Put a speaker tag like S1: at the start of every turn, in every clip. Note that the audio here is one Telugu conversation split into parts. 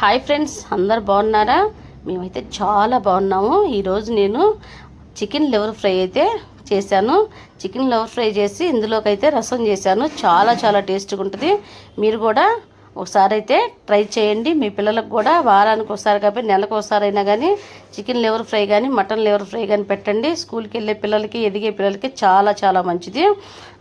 S1: హాయ్ ఫ్రెండ్స్ అందరు బాగున్నారా? మేమైతే చాలా బాగున్నాము. ఈరోజు నేను చికెన్ లివర్ ఫ్రై అయితే చేశాను. చికెన్ లివర్ ఫ్రై చేసి ఇందులోకి అయితే రసం చేశాను. చాలా చాలా టేస్ట్గా ఉంటుంది. మీరు కూడా ఒకసారి అయితే ట్రై చేయండి. మీ పిల్లలకు కూడా వారానికి ఒకసారి కాబట్టి నెలకు ఒకసారి అయినా కానీ చికెన్ లివర్ ఫ్రై కానీ మటన్ లివర్ ఫ్రై కానీ పెట్టండి. స్కూల్కి వెళ్ళే పిల్లలకి ఎదిగే పిల్లలకి చాలా చాలా మంచిది.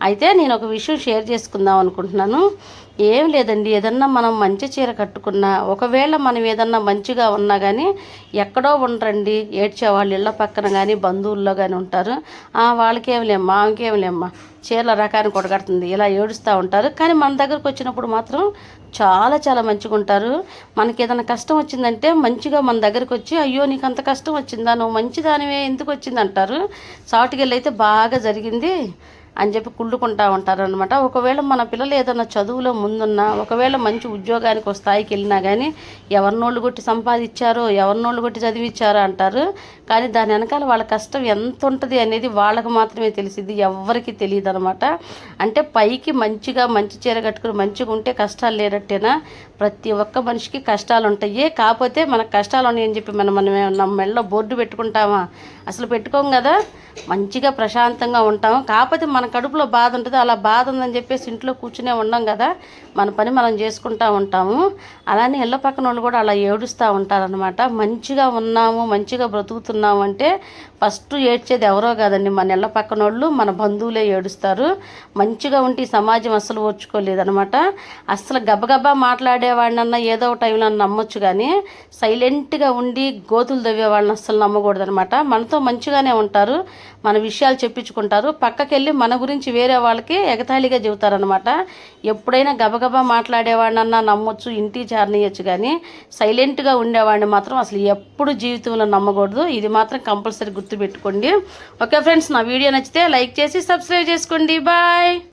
S1: అయితే నేను ఒక విషయం షేర్ చేసుకుందాం అనుకుంటున్నాను. ఏం లేదండి. ఏదన్నా మనం మంచి చీర కట్టుకున్నా ఒకవేళ మనం ఏదన్నా మంచిగా ఉన్నా కానీ ఎక్కడో ఉండరండి. ఏడ్చే వాళ్ళు ఇళ్ళ పక్కన కానీ బంధువుల్లో కానీ ఉంటారు. "ఆ, వాళ్ళకేం లేమ్మా ఆమెకేం లేమ్మా. చీరల రకాన్ని కొడగడుతుంది ఇలా ఏడుస్తూ ఉంటారు. కానీ మన దగ్గరకు వచ్చినప్పుడు మాత్రం చాలా చాలా మంచిగా ఉంటారు. మనకి ఏదైనా కష్టం వచ్చిందంటే మంచిగా మన దగ్గరకు వచ్చి అయ్యో నీకు అంత కష్టం వచ్చిందా? నువ్వు మంచిదానివే ఎందుకు వచ్చింది అంటారు సాటుకెళ్ళి అయితే బాగా జరిగింది. అని చెప్పి కుళ్ళుకుంటా ఉంటారు అనమాట ఒకవేళ మన పిల్లలు ఏదైనా చదువులో ముందున్నా ఒకవేళ మంచి ఉద్యోగానికి ఒక స్థాయికి వెళ్ళినా కానీ ఎవరినోళ్ళు కొట్టి సంపాదించారో ఎవరినోళ్ళు కొట్టి చదివించారో అంటారు. కానీ దాని వెనకాల వాళ్ళ కష్టం ఎంత ఉంటుంది అనేది వాళ్ళకి మాత్రమే తెలిసింది ఎవరికి తెలియదు అనమాట అంటే పైకి మంచిగా మంచి చీర కట్టుకుని మంచిగా ఉంటే కష్టాలు లేనట్టేనా? ప్రతి ఒక్క మనిషికి కష్టాలు ఉంటాయి. కాకపోతే మనకు కష్టాలు ఉన్నాయని చెప్పి మనం మనం మన మెడలో బోర్డు పెట్టుకుంటామా? అసలు పెట్టుకోం కదా. మంచిగా ప్రశాంతంగా ఉంటాము. కాకపోతే మన కడుపులో బాధ ఉంటుంది అలా బాధ ఉందని చెప్పేసి ఇంట్లో కూర్చునే ఉండం కదా. మన పని మనం చేసుకుంటూ ఉంటాము. అలానే ఇళ్ళ పక్కన వాళ్ళు కూడా అలా ఏడుస్తూ ఉంటారనమాట మంచిగా ఉన్నాము మంచిగా బ్రతుకుతున్నాము అంటే ఫస్ట్ ఏడ్చేది ఎవరో కాదండి. మన ఇళ్ళ పక్కన వాళ్ళు మన బంధువులే ఏడుస్తారు. మంచిగా ఉంటే ఈ సమాజం అస్సలు ఓర్చుకోలేదనమాట అస్సలు గబగబా మాట్లాడేవాడినన్నా ఏదో ఒక టైంలో నమ్మొచ్చు కానీ సైలెంట్గా ఉండి గోతులు దవ్వే వాళ్ళని అస్సలు నమ్మకూడదనమాట మనతో మంచిగానే ఉంటారు మన విషయాలు చెప్పించుకుంటారు. పక్కకెళ్ళి మన గురించి వేరే వాళ్ళకి ఎగతాళిగా చెబుతారనమాట ఎప్పుడైనా గబగబా మాట్లాడేవాడినన్నా నమ్మొచ్చు ఇంటి చేరనియచ్చు కానీ సైలెంట్గా ఉండేవాడిని మాత్రం అసలు ఎప్పుడు జీవితంలో నమ్మకూడదు. ఇది మాత్రం కంపల్సరీ గుర్తుపెట్టుకోండి. ఓకే ఫ్రెండ్స్ నా వీడియో నచ్చితే లైక్ చేసి సబ్స్క్రైబ్ చేసుకోండి. బాయ్!